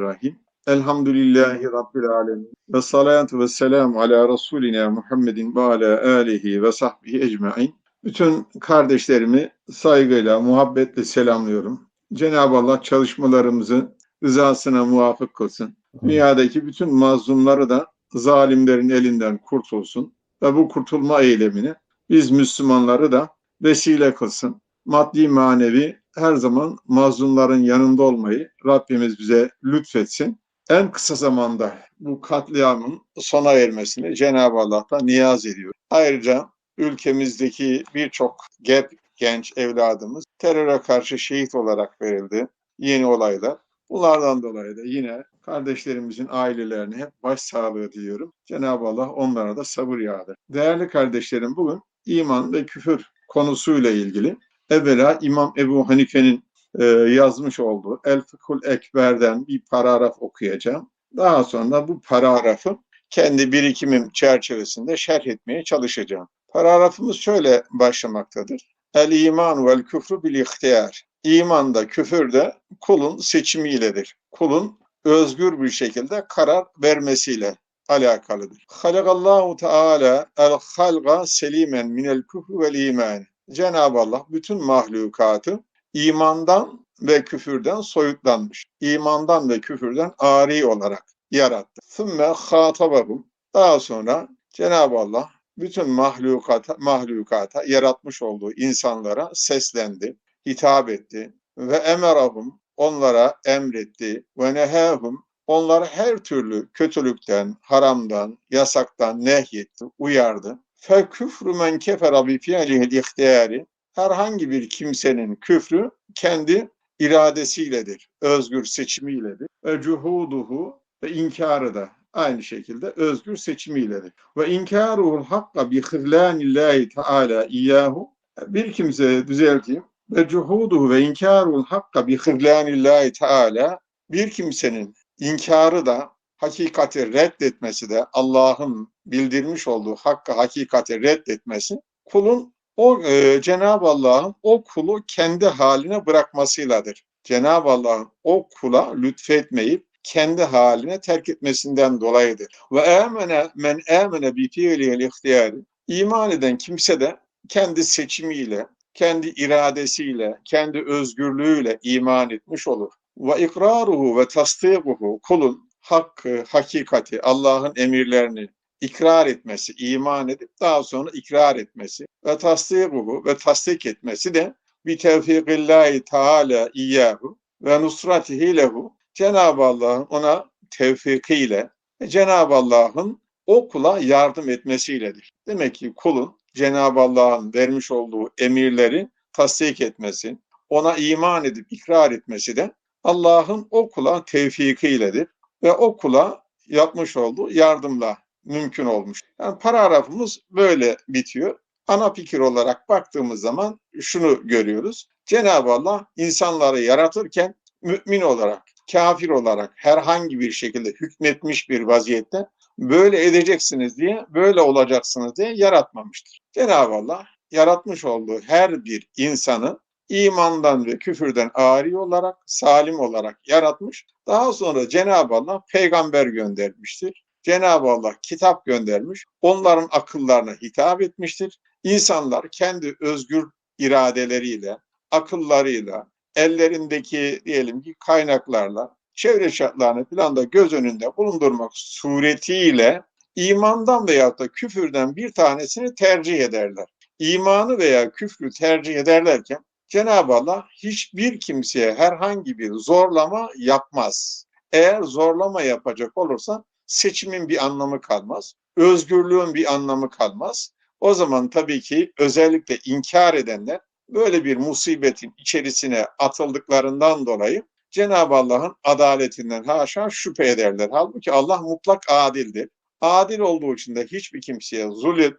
Bismillahirrahmanirrahim. Elhamdülillahi Rabbil alemin. Ve salatu ve selamu ala Resulina Muhammedin ve ala alihi ve sahbihi ecmain. Bütün kardeşlerimi saygıyla, muhabbetle selamlıyorum. Cenab-ı Allah çalışmalarımızı rızasına muvafık kılsın. Dünyadaki bütün mazlumları da zalimlerin elinden kurtulsun ve bu kurtulma eylemini biz Müslümanları da vesile kılsın. Maddi manevi her zaman mazlumların yanında olmayı Rabbimiz bize lütfetsin. En kısa zamanda bu katliamın sona ermesini Cenab-ı Allah'tan niyaz ediyor. Ayrıca ülkemizdeki birçok gep genç evladımız teröre karşı şehit olarak verildi. Yeni olaylar. Bunlardan dolayı da yine kardeşlerimizin ailelerine hep başsağlığı diliyorum. Cenab-ı Allah onlara da sabır yağdır. Değerli kardeşlerim bugün iman ve küfür konusuyla ilgili evvela İmam Ebu Hanife'nin e, yazmış olduğu El Fıkhul Ekber'den bir paragraf okuyacağım. Daha sonra bu paragrafı kendi birikimim çerçevesinde şerh etmeye çalışacağım. Paragrafımız şöyle başlamaktadır. El iman vel küfrü bil ihtiyar. İman da küfür de kulun seçimiyledir. Kulun özgür bir şekilde karar vermesiyle alakalıdır. Halakallahu Teala el halga selimen minel küfrü vel iman. Cenab-ı Allah bütün mahlukatı imandan ve küfürden soyutlanmış. İmandan ve küfürden ari olarak yarattı. Sümme hatabahum. Daha sonra Cenab-ı Allah bütün mahlukata, mahlukata yaratmış olduğu insanlara seslendi, hitap etti ve emerahum onlara emretti ve nehahum onları her türlü kötülükten, haramdan, yasaktan nehyetti, uyardı. Fe küfrü men kefera bi fi'lihil ihtiyari herhangi bir kimsenin küfrü kendi iradesiyledir, özgür seçimiyledir. Ve cuhuduhu ve inkarı da aynı şekilde özgür seçimiyledir. Ve inkaruhul hakka bi hırlanillahi teala iyyahu bir kimse düzelteyim. Ve cuhuduhu ve inkaruhul hakka bi hırlanillahi teala bir kimsenin inkarı da hakikati reddetmesi de Allah'ın bildirmiş olduğu hakkı hakikati reddetmesi kulun o e, Cenab-ı Allah'ın o kulu kendi haline bırakmasıyladır. Cenab-ı Allah'ın o kula lütfetmeyip kendi haline terk etmesinden dolayıdır. Ve emene men emene bi fiilihil ihtiyari. İman eden kimse de kendi seçimiyle, kendi iradesiyle, kendi özgürlüğüyle iman etmiş olur. Ve ikraruhu ve tasdikuhu kulun hakkı, hakikati, Allah'ın emirlerini ikrar etmesi, iman edip daha sonra ikrar etmesi ve tasdikuhu ve tasdik etmesi de bi tevfikillahi teala iyyahu ve nusratihi lehu Cenab-ı Allah'ın ona tevfikiyle Cenab-ı Allah'ın o kula yardım etmesiyledir. Demek ki kulun Cenab-ı Allah'ın vermiş olduğu emirleri tasdik etmesi, ona iman edip ikrar etmesi de Allah'ın o kula tevfikiyledir ve o kula yapmış olduğu yardımla mümkün olmuş. Yani paragrafımız böyle bitiyor. Ana fikir olarak baktığımız zaman şunu görüyoruz. Cenab-ı Allah insanları yaratırken mümin olarak, kafir olarak herhangi bir şekilde hükmetmiş bir vaziyette böyle edeceksiniz diye, böyle olacaksınız diye yaratmamıştır. Cenab-ı Allah yaratmış olduğu her bir insanı imandan ve küfürden ari olarak, salim olarak yaratmış. Daha sonra Cenab-ı Allah peygamber göndermiştir. Cenab-ı Allah kitap göndermiş. Onların akıllarına hitap etmiştir. İnsanlar kendi özgür iradeleriyle, akıllarıyla, ellerindeki diyelim ki kaynaklarla, çevre şartlarını falan da göz önünde bulundurmak suretiyle imandan veya da küfürden bir tanesini tercih ederler. İmanı veya küfrü tercih ederlerken Cenab-ı Allah hiçbir kimseye herhangi bir zorlama yapmaz. Eğer zorlama yapacak olursa seçimin bir anlamı kalmaz. Özgürlüğün bir anlamı kalmaz. O zaman tabii ki özellikle inkar edenler böyle bir musibetin içerisine atıldıklarından dolayı Cenab-ı Allah'ın adaletinden haşa şüphe ederler. Halbuki Allah mutlak adildir. Adil olduğu için de hiçbir kimseye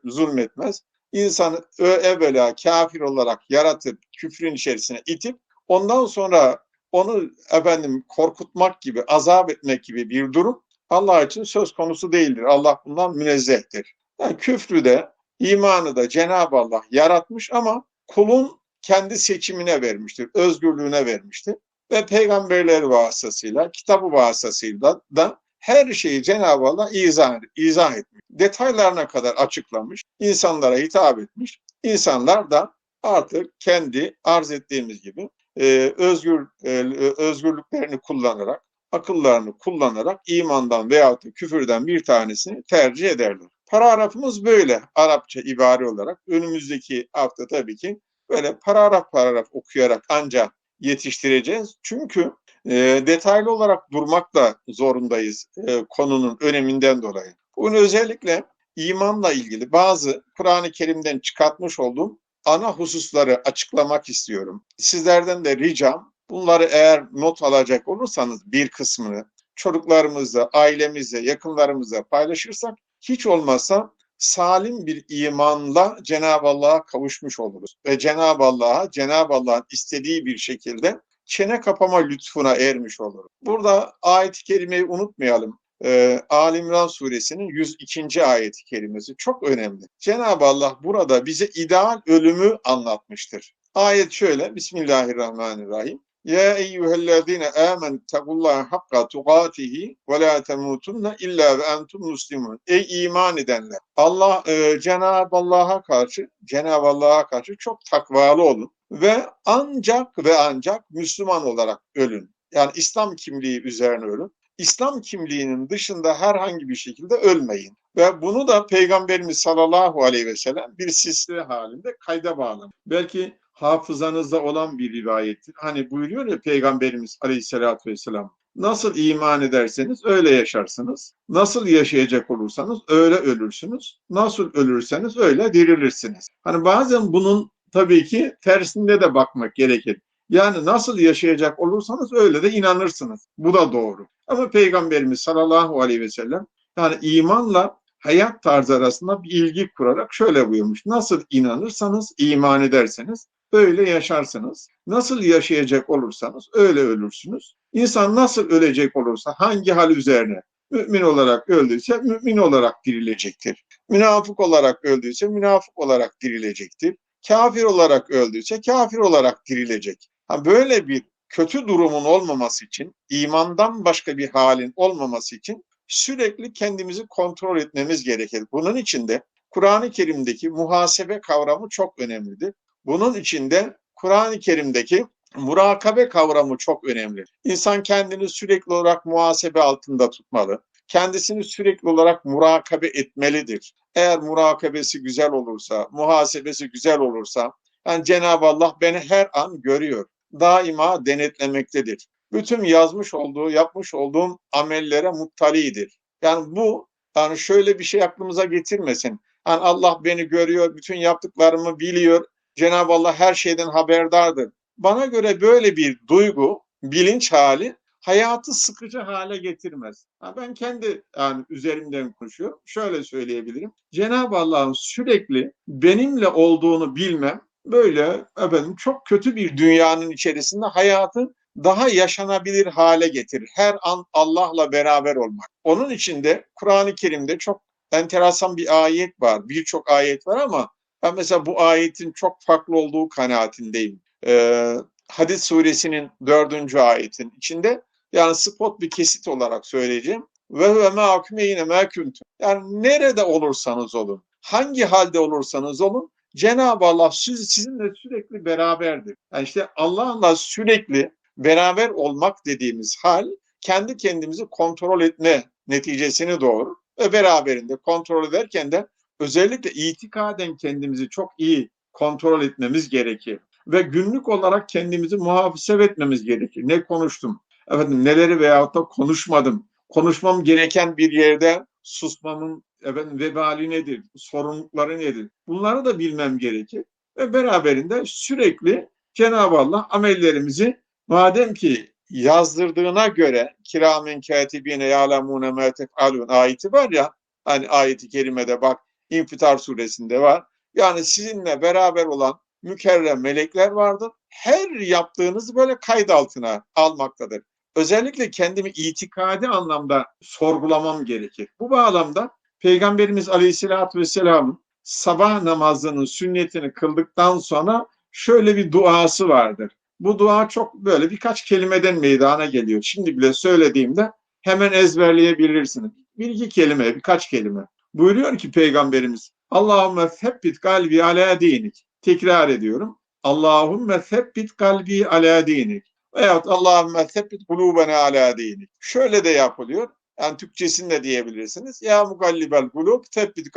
zulmetmez insanı evvela kafir olarak yaratıp küfrün içerisine itip ondan sonra onu efendim korkutmak gibi, azap etmek gibi bir durum Allah için söz konusu değildir. Allah bundan münezzehtir. Yani küfrü de, imanı da Cenab-ı Allah yaratmış ama kulun kendi seçimine vermiştir, özgürlüğüne vermiştir. ve peygamberler vasıtasıyla, kitabı vasıtasıyla da her şeyi Cenab-ı Allah izah, izah etmiş. Detaylarına kadar açıklamış, insanlara hitap etmiş. İnsanlar da artık kendi arz ettiğimiz gibi e, özgür e, özgürlüklerini kullanarak, akıllarını kullanarak imandan veyahut da küfürden bir tanesini tercih ederler. Paragrafımız böyle Arapça ibare olarak. Önümüzdeki hafta tabii ki böyle paragraf paragraf okuyarak ancak yetiştireceğiz. Çünkü e, detaylı olarak durmakla zorundayız e, konunun öneminden dolayı. Bunu özellikle imanla ilgili bazı Kur'an-ı Kerim'den çıkartmış olduğum ana hususları açıklamak istiyorum. Sizlerden de ricam bunları eğer not alacak olursanız bir kısmını çocuklarımızla, ailemizle, yakınlarımızla paylaşırsak hiç olmazsa salim bir imanla Cenab-ı Allah'a kavuşmuş oluruz. Ve Cenab-ı Allah'a, Cenab-ı Allah'ın istediği bir şekilde çene kapama lütfuna ermiş oluruz. Burada ayet-i kerimeyi unutmayalım. Ee, Ali İmran suresinin 102. ayeti kerimesi çok önemli. Cenab-ı Allah burada bize ideal ölümü anlatmıştır. Ayet şöyle, Bismillahirrahmanirrahim. Ya eyyühellezine âmen tegullâhe hakka tukâtihi ve lâ temûtunne illâ ve entum muslimun. Ey iman edenler! Allah e, Cenab-ı Allah'a karşı Cenab-ı Allah'a karşı çok takvalı olun ve ancak ve ancak Müslüman olarak ölün. Yani İslam kimliği üzerine ölün. İslam kimliğinin dışında herhangi bir şekilde ölmeyin. Ve bunu da Peygamberimiz sallallahu aleyhi ve sellem bir silsile halinde kayda bağlamış. Belki hafızanızda olan bir rivayettir. Hani buyuruyor ya Peygamberimiz aleyhissalatü vesselam. Nasıl iman ederseniz öyle yaşarsınız. Nasıl yaşayacak olursanız öyle ölürsünüz. Nasıl ölürseniz öyle dirilirsiniz. Hani bazen bunun tabii ki tersinde de bakmak gerekir. Yani nasıl yaşayacak olursanız öyle de inanırsınız. Bu da doğru. Ama Peygamberimiz sallallahu aleyhi ve sellem yani imanla hayat tarzı arasında bir ilgi kurarak şöyle buyurmuş. Nasıl inanırsanız, iman ederseniz öyle yaşarsınız. Nasıl yaşayacak olursanız öyle ölürsünüz. İnsan nasıl ölecek olursa hangi hal üzerine mümin olarak öldüyse mümin olarak dirilecektir. Münafık olarak öldüyse münafık olarak dirilecektir. Kafir olarak öldüyse kafir olarak dirilecek. Ha böyle bir kötü durumun olmaması için, imandan başka bir halin olmaması için sürekli kendimizi kontrol etmemiz gerekir. Bunun için de Kur'an-ı Kerim'deki muhasebe kavramı çok önemlidir. Bunun içinde Kur'an-ı Kerim'deki murakabe kavramı çok önemli. İnsan kendini sürekli olarak muhasebe altında tutmalı. Kendisini sürekli olarak murakabe etmelidir. Eğer murakabesi güzel olursa, muhasebesi güzel olursa, yani Cenab-ı Allah beni her an görüyor. Daima denetlemektedir. Bütün yazmış olduğu, yapmış olduğum amellere muttalidir. Yani bu yani şöyle bir şey aklımıza getirmesin. Yani Allah beni görüyor, bütün yaptıklarımı biliyor. Cenab-ı Allah her şeyden haberdardır. Bana göre böyle bir duygu, bilinç hali hayatı sıkıcı hale getirmez. Ben kendi yani üzerimden konuşuyorum. Şöyle söyleyebilirim. Cenab-ı Allah'ın sürekli benimle olduğunu bilmem böyle efendim çok kötü bir dünyanın içerisinde hayatı daha yaşanabilir hale getirir. Her an Allah'la beraber olmak. Onun için de Kur'an-ı Kerim'de çok enteresan bir ayet var. Birçok ayet var ama ben mesela bu ayetin çok farklı olduğu kanaatindeyim. Ee, Hadis suresinin dördüncü ayetin içinde yani spot bir kesit olarak söyleyeceğim. Ve ve ma'akume yine ma'kuntum. Yani nerede olursanız olun, hangi halde olursanız olun, Cenab-ı Allah siz, sizinle sürekli beraberdir. Yani işte Allah'la sürekli beraber olmak dediğimiz hal kendi kendimizi kontrol etme neticesini doğurur. Ve beraberinde kontrol ederken de özellikle itikaden kendimizi çok iyi kontrol etmemiz gerekir. Ve günlük olarak kendimizi muhafaza etmemiz gerekir. Ne konuştum? Efendim neleri veyahut da konuşmadım. Konuşmam gereken bir yerde susmamın efendim vebali nedir? Sorumlulukları nedir? Bunları da bilmem gerekir. Ve beraberinde sürekli Cenab-ı Allah amellerimizi madem ki yazdırdığına göre kiramen katibine ya'lemune ma tef'alun ayeti var ya hani ayeti kerimede bak İnfitar suresinde var. Yani sizinle beraber olan mükerrem melekler vardır. Her yaptığınızı böyle kayıt altına almaktadır. Özellikle kendimi itikadi anlamda sorgulamam gerekir. Bu bağlamda Peygamberimiz Aleyhisselatü Vesselam'ın sabah namazının sünnetini kıldıktan sonra şöyle bir duası vardır. Bu dua çok böyle birkaç kelimeden meydana geliyor. Şimdi bile söylediğimde hemen ezberleyebilirsiniz. Bir iki kelime, birkaç kelime. Buyuruyor ki Peygamberimiz Allahümme febbit kalbi ala dinik. Tekrar ediyorum. Allahümme febbit kalbi ala dinik. Veyahut Allahümme febbit kulubena ala dinik. Şöyle de yapılıyor. Yani Türkçesini de diyebilirsiniz. Ya mukallibel kulub febbit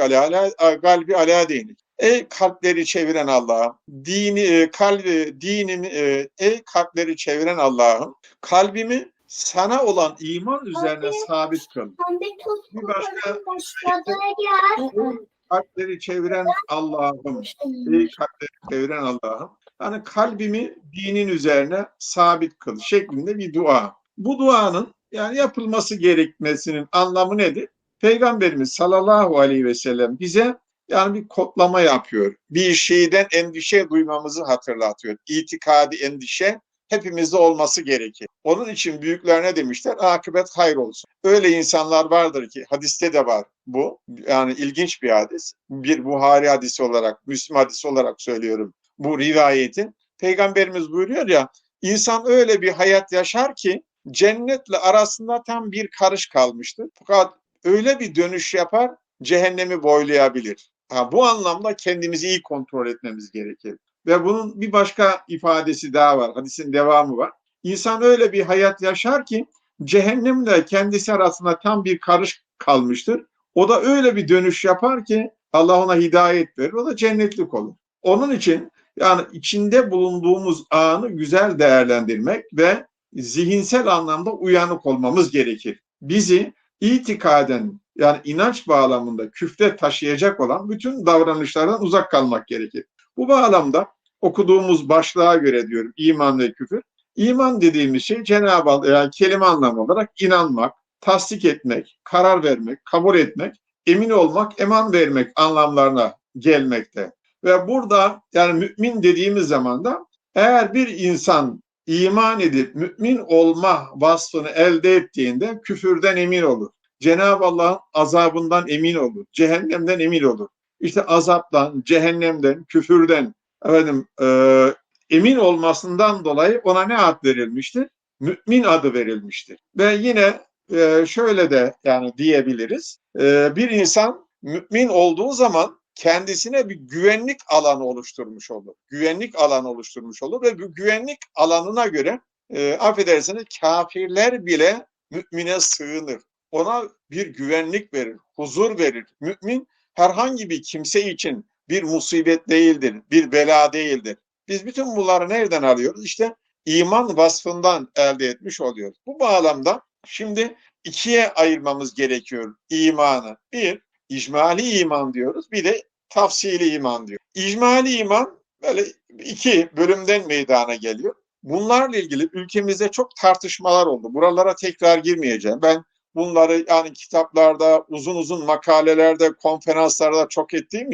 kalbi ala dinik. Ey kalpleri çeviren Allah'ım, dini, kalbi, dinimi, e, ey kalpleri çeviren Allah'ım, kalbimi sana olan iman üzerine sabit kıl. Bir başka kalpleri çeviren Allah'ım, ey kalpleri çeviren Allah'ım, yani kalbimi dinin üzerine sabit kıl şeklinde bir dua. Bu duanın yani yapılması gerekmesinin anlamı nedir? Peygamberimiz sallallahu aleyhi ve sellem bize yani bir kodlama yapıyor. Bir şeyden endişe duymamızı hatırlatıyor. İtikadi endişe hepimizde olması gerekir. Onun için büyükler ne demişler? Akıbet hayır olsun. Öyle insanlar vardır ki hadiste de var bu. Yani ilginç bir hadis. Bir Buhari hadisi olarak, Müslim hadisi olarak söylüyorum bu rivayeti. Peygamberimiz buyuruyor ya insan öyle bir hayat yaşar ki cennetle arasında tam bir karış kalmıştır. Fakat öyle bir dönüş yapar cehennemi boylayabilir. Ha, bu anlamda kendimizi iyi kontrol etmemiz gerekir. Ve bunun bir başka ifadesi daha var. Hadisin devamı var. İnsan öyle bir hayat yaşar ki cehennemle kendisi arasında tam bir karış kalmıştır. O da öyle bir dönüş yapar ki Allah ona hidayet verir. O da cennetlik olur. Onun için yani içinde bulunduğumuz anı güzel değerlendirmek ve zihinsel anlamda uyanık olmamız gerekir. Bizi itikaden yani inanç bağlamında küfre taşıyacak olan bütün davranışlardan uzak kalmak gerekir. Bu bağlamda okuduğumuz başlığa göre diyorum iman ve küfür. İman dediğimiz şey Cenab-ı Allah yani kelime anlamı olarak inanmak, tasdik etmek, karar vermek, kabul etmek, emin olmak, eman vermek anlamlarına gelmekte. Ve burada yani mümin dediğimiz zaman da eğer bir insan iman edip mümin olma vasfını elde ettiğinde küfürden emin olur. Cenab-ı Allah'ın azabından emin olur. Cehennemden emin olur. İşte azaptan, cehennemden, küfürden efendim, e, emin olmasından dolayı ona ne ad verilmiştir? Mümin adı verilmiştir. Ve yine e, şöyle de yani diyebiliriz. E, bir insan mümin olduğu zaman kendisine bir güvenlik alanı oluşturmuş olur. Güvenlik alanı oluşturmuş olur ve bu güvenlik alanına göre e, affedersiniz kafirler bile mümine sığınır. Ona bir güvenlik verir, huzur verir. Mümin herhangi bir kimse için bir musibet değildir, bir bela değildir. Biz bütün bunları nereden alıyoruz? İşte iman vasfından elde etmiş oluyoruz. Bu bağlamda şimdi ikiye ayırmamız gerekiyor imanı. Bir, icmali iman diyoruz. Bir de tafsili iman diyor. İcmali iman böyle iki bölümden meydana geliyor. Bunlarla ilgili ülkemizde çok tartışmalar oldu. Buralara tekrar girmeyeceğim. Ben bunları yani kitaplarda, uzun uzun makalelerde, konferanslarda çok ettiğim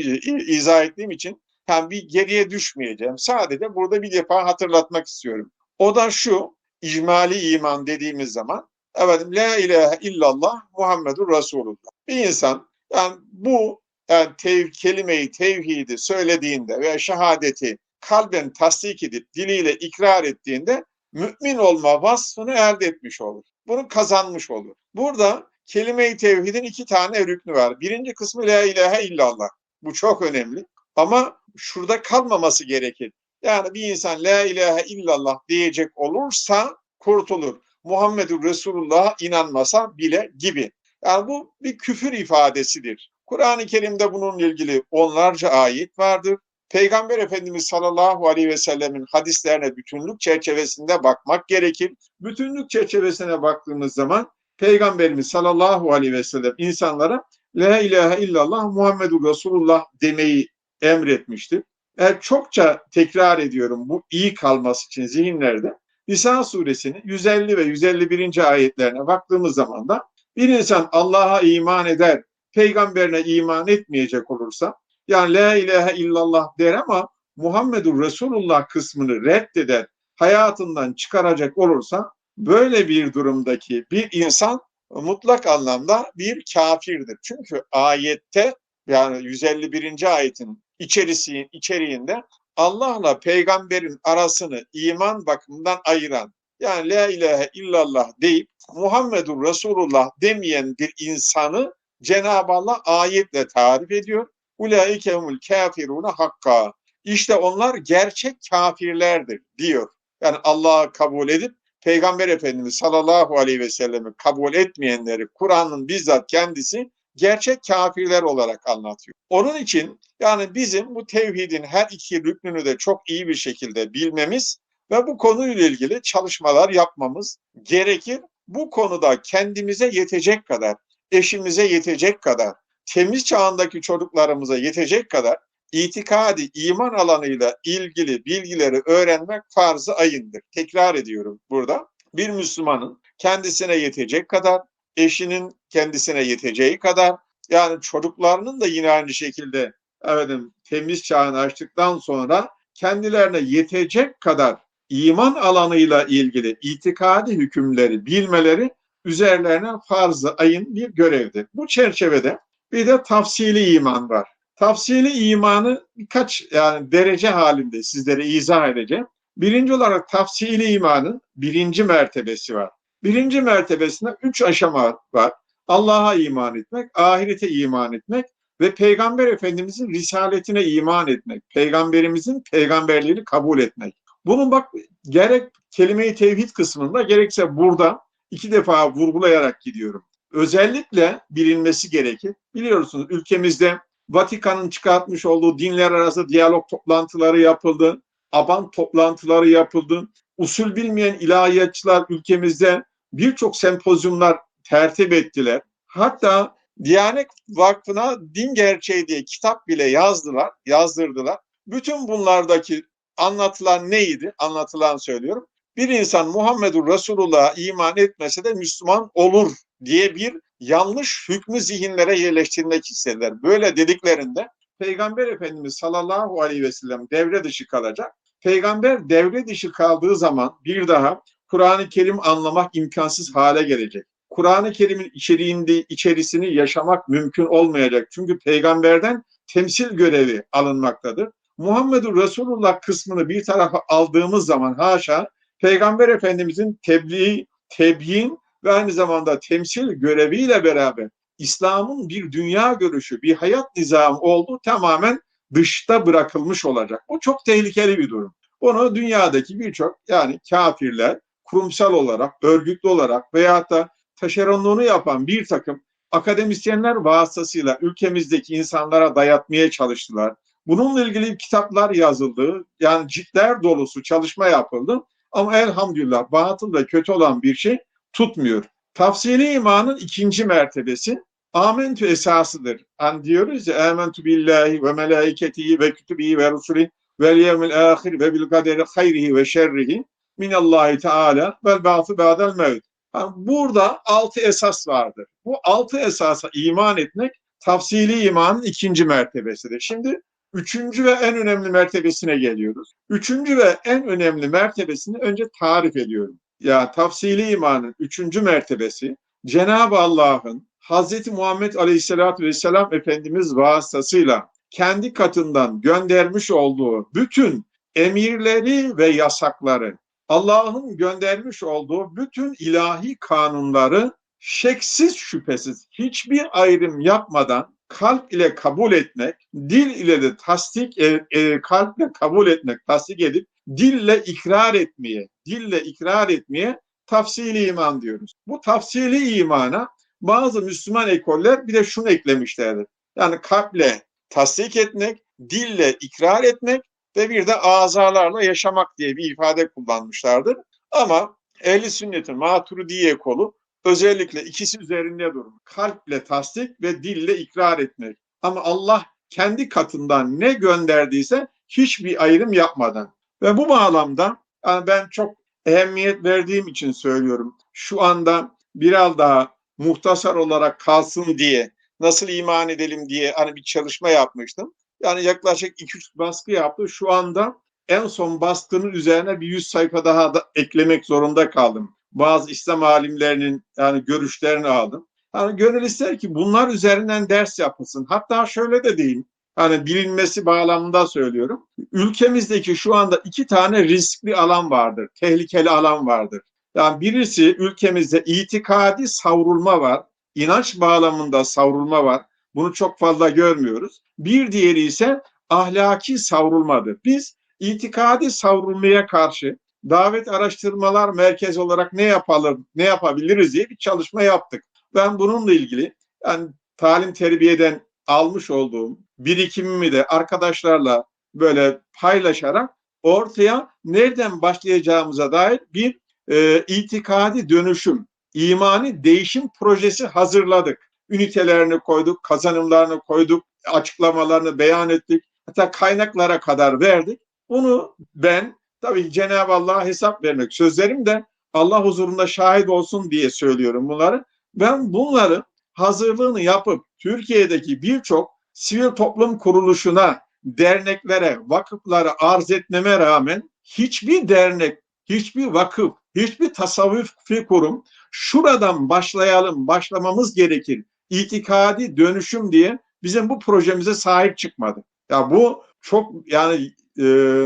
izah ettiğim için yani bir geriye düşmeyeceğim. Sadece burada bir defa hatırlatmak istiyorum. O da şu, icmali iman dediğimiz zaman, evet, la ilahe illallah Muhammedur Resulullah. Bir insan, yani bu yani tev, kelimeyi tevhidi söylediğinde veya şehadeti kalben tasdik edip diliyle ikrar ettiğinde mümin olma vasfını elde etmiş olur. Bunu kazanmış olur. Burada kelime-i tevhidin iki tane rüknü var. Birinci kısmı la ilahe illallah. Bu çok önemli. Ama şurada kalmaması gerekir. Yani bir insan la ilahe illallah diyecek olursa kurtulur. Muhammedur Resulullah'a inanmasa bile gibi. Yani bu bir küfür ifadesidir. Kur'an-ı Kerim'de bununla ilgili onlarca ayet vardır. Peygamber Efendimiz sallallahu aleyhi ve sellemin hadislerine bütünlük çerçevesinde bakmak gerekir. Bütünlük çerçevesine baktığımız zaman Peygamberimiz sallallahu aleyhi ve sellem insanlara La ilahe illallah Muhammedur Resulullah demeyi emretmiştir. Eğer çokça tekrar ediyorum bu iyi kalması için zihinlerde Nisa suresinin 150 ve 151. ayetlerine baktığımız zaman da bir insan Allah'a iman eder, peygamberine iman etmeyecek olursa yani la ilahe illallah der ama Muhammedur Resulullah kısmını reddeder, hayatından çıkaracak olursa böyle bir durumdaki bir insan mutlak anlamda bir kafirdir. Çünkü ayette yani 151. ayetin içerisi, içeriğinde Allah'la peygamberin arasını iman bakımından ayıran yani la ilahe illallah deyip Muhammedur Resulullah demeyen bir insanı Cenab-ı Allah ayetle tarif ediyor. Ulaikehumul kafiruna hakka. İşte onlar gerçek kafirlerdir diyor. Yani Allah'ı kabul edip Peygamber Efendimiz sallallahu aleyhi ve sellemi kabul etmeyenleri Kur'an'ın bizzat kendisi gerçek kafirler olarak anlatıyor. Onun için yani bizim bu tevhidin her iki rüknünü de çok iyi bir şekilde bilmemiz ve bu konuyla ilgili çalışmalar yapmamız gerekir. Bu konuda kendimize yetecek kadar, eşimize yetecek kadar, temiz çağındaki çocuklarımıza yetecek kadar itikadi iman alanıyla ilgili bilgileri öğrenmek farz-ı ayındır. Tekrar ediyorum burada. Bir Müslümanın kendisine yetecek kadar, eşinin kendisine yeteceği kadar, yani çocuklarının da yine aynı şekilde efendim, temiz çağını açtıktan sonra kendilerine yetecek kadar iman alanıyla ilgili itikadi hükümleri bilmeleri üzerlerine farz-ı ayın bir görevdir. Bu çerçevede bir de tafsili iman var. Tafsili imanı birkaç yani derece halinde sizlere izah edeceğim. Birinci olarak tafsili imanın birinci mertebesi var. Birinci mertebesinde üç aşama var. Allah'a iman etmek, ahirete iman etmek ve Peygamber Efendimizin risaletine iman etmek. Peygamberimizin peygamberliğini kabul etmek. Bunun bak gerek kelime-i tevhid kısmında gerekse burada iki defa vurgulayarak gidiyorum. Özellikle bilinmesi gerekir. Biliyorsunuz ülkemizde Vatikan'ın çıkartmış olduğu dinler arası diyalog toplantıları yapıldı. Aban toplantıları yapıldı. Usul bilmeyen ilahiyatçılar ülkemizde birçok sempozyumlar tertip ettiler. Hatta Diyanet Vakfı'na din gerçeği diye kitap bile yazdılar, yazdırdılar. Bütün bunlardaki anlatılan neydi? Anlatılan söylüyorum. Bir insan Muhammedur Resulullah'a iman etmese de Müslüman olur diye bir yanlış hükmü zihinlere yerleştirmek istediler. Böyle dediklerinde Peygamber Efendimiz sallallahu aleyhi ve sellem devre dışı kalacak. Peygamber devre dışı kaldığı zaman bir daha Kur'an-ı Kerim anlamak imkansız hale gelecek. Kur'an-ı Kerim'in içeriğinde içerisini yaşamak mümkün olmayacak. Çünkü peygamberden temsil görevi alınmaktadır. Muhammedur Resulullah kısmını bir tarafa aldığımız zaman haşa Peygamber Efendimizin tebliğ, tebyin ve aynı zamanda temsil göreviyle beraber İslam'ın bir dünya görüşü, bir hayat nizamı olduğu tamamen dışta bırakılmış olacak. Bu çok tehlikeli bir durum. Bunu dünyadaki birçok yani kafirler kurumsal olarak, örgütlü olarak veyahut da taşeronluğunu yapan bir takım akademisyenler vasıtasıyla ülkemizdeki insanlara dayatmaya çalıştılar. Bununla ilgili kitaplar yazıldı. Yani ciltler dolusu çalışma yapıldı. Ama elhamdülillah batıl ve kötü olan bir şey tutmuyor. Tafsili imanın ikinci mertebesi amentü esasıdır. Hani diyoruz ya amentü billahi ve melaiketihi ve kütübihi ve rusulih ve yevmil ahir ve bil kaderi hayrihi ve şerrihi minallahi teala vel ba'sı ba'del mevt. Yani burada altı esas vardır. Bu altı esasa iman etmek tafsili imanın ikinci mertebesidir. Şimdi üçüncü ve en önemli mertebesine geliyoruz. Üçüncü ve en önemli mertebesini önce tarif ediyorum. Ya tafsili imanın üçüncü mertebesi Cenab-ı Allah'ın Hz. Muhammed Aleyhisselatü Vesselam Efendimiz vasıtasıyla kendi katından göndermiş olduğu bütün emirleri ve yasakları, Allah'ın göndermiş olduğu bütün ilahi kanunları şeksiz şüphesiz hiçbir ayrım yapmadan kalp ile kabul etmek, dil ile de tasdik, e, e, kalple kabul etmek, tasdik edip dille ikrar etmeye, dille ikrar etmeye tafsili iman diyoruz. Bu tafsili imana bazı Müslüman ekoller bir de şunu eklemişlerdir. Yani kalple tasdik etmek, dille ikrar etmek ve bir de azalarla yaşamak diye bir ifade kullanmışlardır. Ama ehli sünnetin maturidiye kolu özellikle ikisi üzerinde durur. Kalple tasdik ve dille ikrar etmek. Ama Allah kendi katından ne gönderdiyse hiçbir ayrım yapmadan. Ve bu bağlamda yani ben çok ehemmiyet verdiğim için söylüyorum. Şu anda biraz daha muhtasar olarak kalsın diye nasıl iman edelim diye hani bir çalışma yapmıştım. Yani yaklaşık 2-3 baskı yaptı. Şu anda en son baskının üzerine bir 100 sayfa daha da eklemek zorunda kaldım. Bazı İslam alimlerinin yani görüşlerini aldım. Yani gönül ister ki bunlar üzerinden ders yapılsın. Hatta şöyle de diyeyim. Hani bilinmesi bağlamında söylüyorum. Ülkemizdeki şu anda iki tane riskli alan vardır, tehlikeli alan vardır. Yani birisi ülkemizde itikadi savrulma var, inanç bağlamında savrulma var. Bunu çok fazla görmüyoruz. Bir diğeri ise ahlaki savrulmadır. Biz itikadi savrulmaya karşı davet araştırmalar merkezi olarak ne yapalım, ne yapabiliriz diye bir çalışma yaptık. Ben bununla ilgili yani talim terbiyeden almış olduğum birikimimi de arkadaşlarla böyle paylaşarak ortaya nereden başlayacağımıza dair bir e, itikadi dönüşüm, imani değişim projesi hazırladık. Ünitelerini koyduk, kazanımlarını koyduk, açıklamalarını beyan ettik. Hatta kaynaklara kadar verdik. Bunu ben tabii Cenab-ı Allah'a hesap vermek sözlerim de Allah huzurunda şahit olsun diye söylüyorum bunları. Ben bunları hazırlığını yapıp Türkiye'deki birçok sivil toplum kuruluşuna, derneklere, vakıflara arz etmeme rağmen hiçbir dernek, hiçbir vakıf, hiçbir tasavvufi kurum şuradan başlayalım, başlamamız gerekir. İtikadi dönüşüm diye bizim bu projemize sahip çıkmadı. Ya bu çok yani e,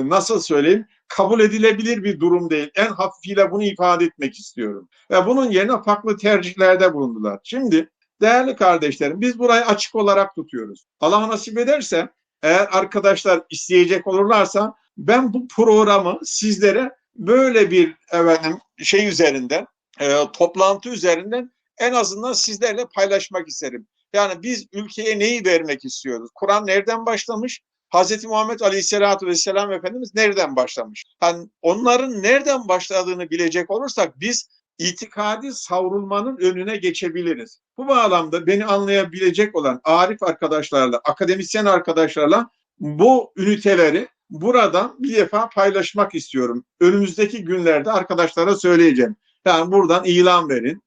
nasıl söyleyeyim kabul edilebilir bir durum değil. En hafifiyle bunu ifade etmek istiyorum. Ve bunun yerine farklı tercihlerde bulundular. Şimdi değerli kardeşlerim biz burayı açık olarak tutuyoruz. Allah nasip ederse eğer arkadaşlar isteyecek olurlarsa ben bu programı sizlere böyle bir efendim şey üzerinden e, toplantı üzerinden en azından sizlerle paylaşmak isterim. Yani biz ülkeye neyi vermek istiyoruz? Kur'an nereden başlamış? Hz. Muhammed Aleyhisselatü Vesselam Efendimiz nereden başlamış? Yani onların nereden başladığını bilecek olursak biz itikadi savrulmanın önüne geçebiliriz. Bu bağlamda beni anlayabilecek olan arif arkadaşlarla, akademisyen arkadaşlarla bu üniteleri buradan bir defa paylaşmak istiyorum. Önümüzdeki günlerde arkadaşlara söyleyeceğim. Yani buradan ilan verin.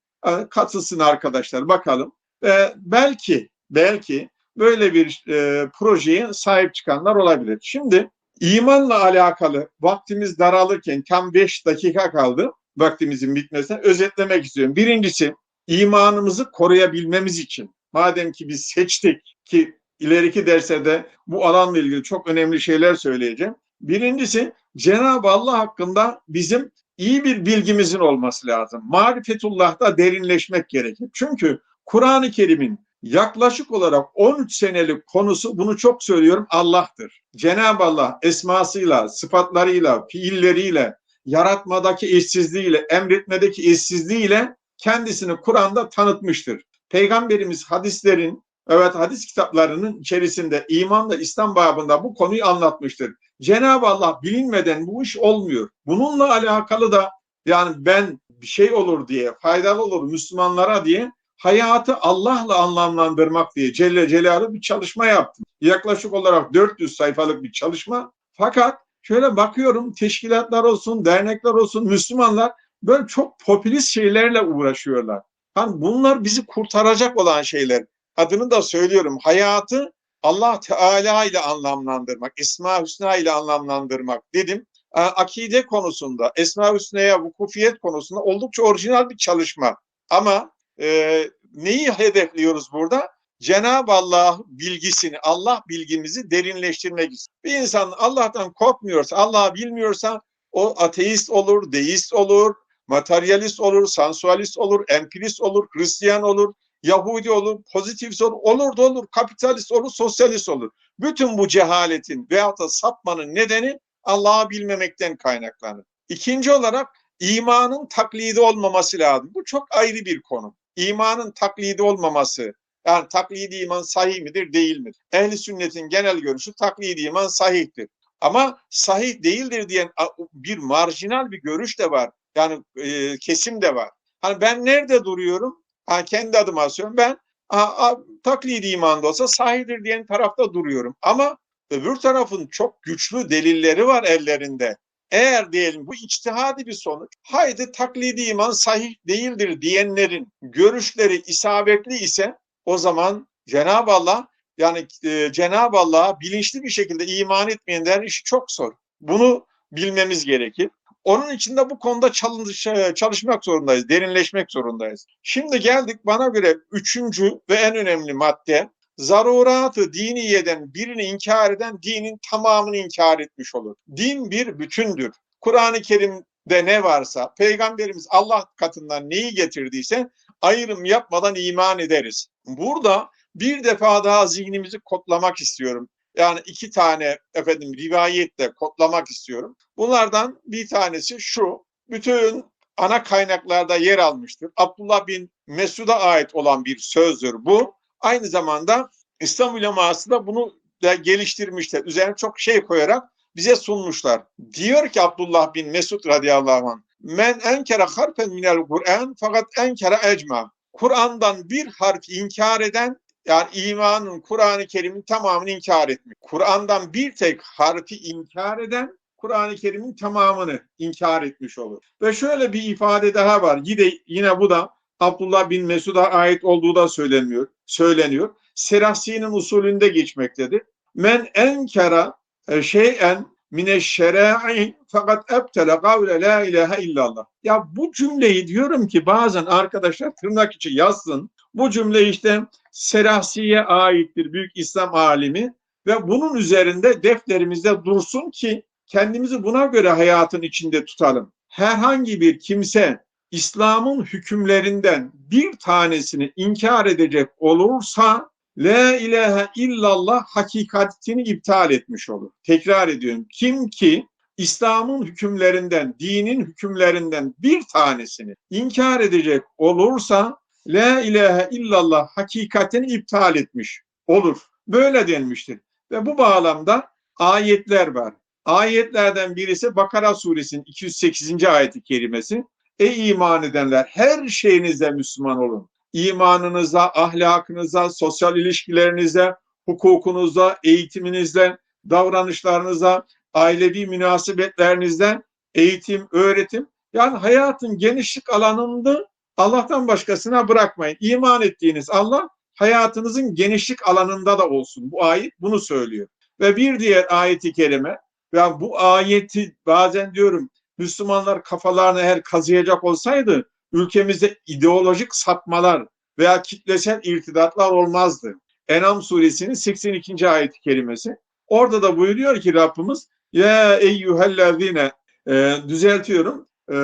Katılsın arkadaşlar bakalım. Ve belki belki böyle bir e, projeye sahip çıkanlar olabilir. Şimdi imanla alakalı vaktimiz daralırken tam 5 dakika kaldı vaktimizin bitmesine özetlemek istiyorum. Birincisi imanımızı koruyabilmemiz için madem ki biz seçtik ki ileriki derslerde bu alanla ilgili çok önemli şeyler söyleyeceğim. Birincisi Cenab-ı Allah hakkında bizim iyi bir bilgimizin olması lazım. Marifetullah'ta derinleşmek gerekir. Çünkü Kur'an-ı Kerim'in yaklaşık olarak 13 senelik konusu bunu çok söylüyorum Allah'tır. Cenab-ı Allah esmasıyla, sıfatlarıyla, fiilleriyle, yaratmadaki eşsizliğiyle, emretmedeki eşsizliğiyle kendisini Kur'an'da tanıtmıştır. Peygamberimiz hadislerin, evet hadis kitaplarının içerisinde imanla İslam babında bu konuyu anlatmıştır. Cenab-ı Allah bilinmeden bu iş olmuyor. Bununla alakalı da yani ben bir şey olur diye, faydalı olur Müslümanlara diye hayatı Allah'la anlamlandırmak diye Celle Celaluhu bir çalışma yaptım. Yaklaşık olarak 400 sayfalık bir çalışma. Fakat şöyle bakıyorum teşkilatlar olsun, dernekler olsun, Müslümanlar böyle çok popülist şeylerle uğraşıyorlar. Hani bunlar bizi kurtaracak olan şeyler. Adını da söylüyorum. Hayatı Allah Teala ile anlamlandırmak, Esma Hüsna ile anlamlandırmak dedim. Akide konusunda, Esma Hüsna'ya vukufiyet konusunda oldukça orijinal bir çalışma. Ama e, neyi hedefliyoruz burada? Cenab-ı Allah bilgisini, Allah bilgimizi derinleştirmek istiyor. Bir insan Allah'tan korkmuyorsa, Allah'ı bilmiyorsa o ateist olur, deist olur, materyalist olur, sansualist olur, empirist olur, Hristiyan olur, Yahudi olur, pozitivist olur, olur da olur, kapitalist olur, sosyalist olur. Bütün bu cehaletin veyahut da sapmanın nedeni Allah'ı bilmemekten kaynaklanır. İkinci olarak imanın taklidi olmaması lazım. Bu çok ayrı bir konu. İmanın taklidi olmaması, yani taklidi iman sahih midir, değil midir? Ehli sünnetin genel görüşü taklidi iman sahihtir. Ama sahih değildir diyen bir marjinal bir görüş de var. Yani e, kesim de var. Hani ben nerede duruyorum? Ha, kendi adıma söylüyorum. Ben ha, ha, taklidi iman da olsa sahihdir diyen tarafta duruyorum. Ama öbür tarafın çok güçlü delilleri var ellerinde. Eğer diyelim bu içtihadi bir sonuç, haydi taklidi iman sahih değildir diyenlerin görüşleri isabetli ise o zaman Cenab-ı Allah yani e, Cenab-ı Allah'a bilinçli bir şekilde iman etmeyenlerin işi çok zor. Bunu bilmemiz gerekir. Onun için de bu konuda e, çalışmak zorundayız, derinleşmek zorundayız. Şimdi geldik bana göre üçüncü ve en önemli madde. zaruratı diniyeden birini inkar eden dinin tamamını inkar etmiş olur. Din bir bütündür. Kur'an-ı Kerim'de ne varsa, Peygamberimiz Allah katından neyi getirdiyse ayrım yapmadan iman ederiz. Burada bir defa daha zihnimizi kodlamak istiyorum. Yani iki tane efendim rivayetle kodlamak istiyorum. Bunlardan bir tanesi şu. Bütün ana kaynaklarda yer almıştır. Abdullah bin Mesud'a ait olan bir sözdür bu. Aynı zamanda İslam uleması da bunu da geliştirmişler. Üzerine çok şey koyarak bize sunmuşlar. Diyor ki Abdullah bin Mesud radıyallahu anh Men enkere harfen minel Kur'an fakat enkere ecma. Kur'an'dan bir harf inkar eden yani imanın Kur'an-ı Kerim'in tamamını inkar etmiş. Kur'an'dan bir tek harfi inkar eden Kur'an-ı Kerim'in tamamını inkar etmiş olur. Ve şöyle bir ifade daha var. Yine, yine bu da Abdullah bin Mesud'a ait olduğu da söyleniyor. söyleniyor. Serasi'nin usulünde geçmektedir. Men enkara e, şeyen mineşşera'i fakat ebtele kavle la ilahe illallah. Ya bu cümleyi diyorum ki bazen arkadaşlar tırnak içi yazsın. Bu cümle işte Serasi'ye aittir büyük İslam alimi ve bunun üzerinde defterimizde dursun ki kendimizi buna göre hayatın içinde tutalım. Herhangi bir kimse İslam'ın hükümlerinden bir tanesini inkar edecek olursa La ilahe illallah hakikatini iptal etmiş olur. Tekrar ediyorum. Kim ki İslam'ın hükümlerinden, dinin hükümlerinden bir tanesini inkar edecek olursa La ilahe illallah hakikatini iptal etmiş olur. Böyle denmiştir. Ve bu bağlamda ayetler var. Ayetlerden birisi Bakara suresinin 208. ayeti kerimesi. Ey iman edenler her şeyinizde Müslüman olun. İmanınıza, ahlakınıza, sosyal ilişkilerinize, hukukunuza, eğitiminizle, davranışlarınıza, ailevi münasebetlerinizde, eğitim, öğretim. Yani hayatın genişlik alanında Allah'tan başkasına bırakmayın. İman ettiğiniz Allah hayatınızın genişlik alanında da olsun. Bu ayet bunu söylüyor. Ve bir diğer ayeti kerime, ya bu ayeti bazen diyorum Müslümanlar kafalarını eğer kazıyacak olsaydı ülkemizde ideolojik sapmalar veya kitlesel irtidatlar olmazdı. Enam suresinin 82. ayet-i kerimesi. Orada da buyuruyor ki Rabbimiz ya eyyühellezine e, düzeltiyorum e,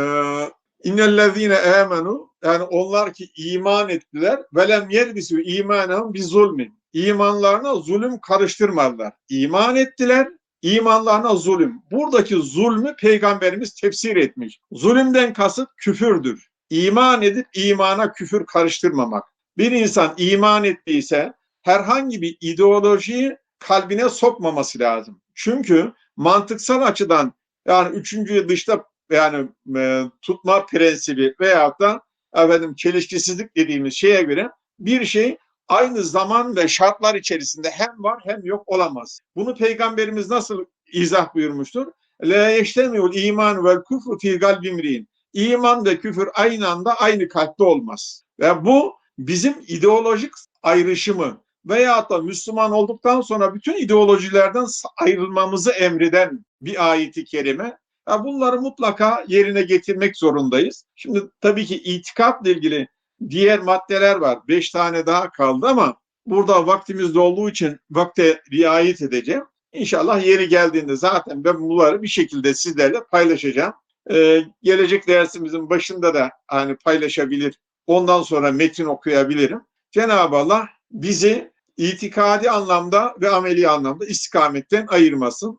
innellezine amenu yani onlar ki iman ettiler velem yerbisu imanahum bi zulmin imanlarına zulüm karıştırmadılar. İman ettiler imanlarına zulüm. Buradaki zulmü peygamberimiz tefsir etmiş. Zulümden kasıt küfürdür. İman edip imana küfür karıştırmamak. Bir insan iman ettiyse herhangi bir ideolojiyi kalbine sokmaması lazım. Çünkü mantıksal açıdan yani üçüncüyü dışta yani e, tutma prensibi veyahut da efendim çelişkisizlik dediğimiz şeye göre bir şey aynı zaman ve şartlar içerisinde hem var hem yok olamaz. Bunu peygamberimiz nasıl izah buyurmuştur? La yeştemiul iman vel kufru fi kalbimri'in. İman ve küfür aynı anda aynı kalpte olmaz. Ve bu bizim ideolojik ayrışımı veyahut da Müslüman olduktan sonra bütün ideolojilerden ayrılmamızı emreden bir ayeti kerime. Bunları mutlaka yerine getirmek zorundayız. Şimdi tabii ki itikatla ilgili diğer maddeler var. Beş tane daha kaldı ama burada vaktimiz olduğu için vakte riayet edeceğim. İnşallah yeri geldiğinde zaten ben bunları bir şekilde sizlerle paylaşacağım. Ee, gelecek dersimizin başında da hani paylaşabilir. Ondan sonra metin okuyabilirim. Cenab-ı Allah bizi itikadi anlamda ve ameli anlamda istikametten ayırmasın.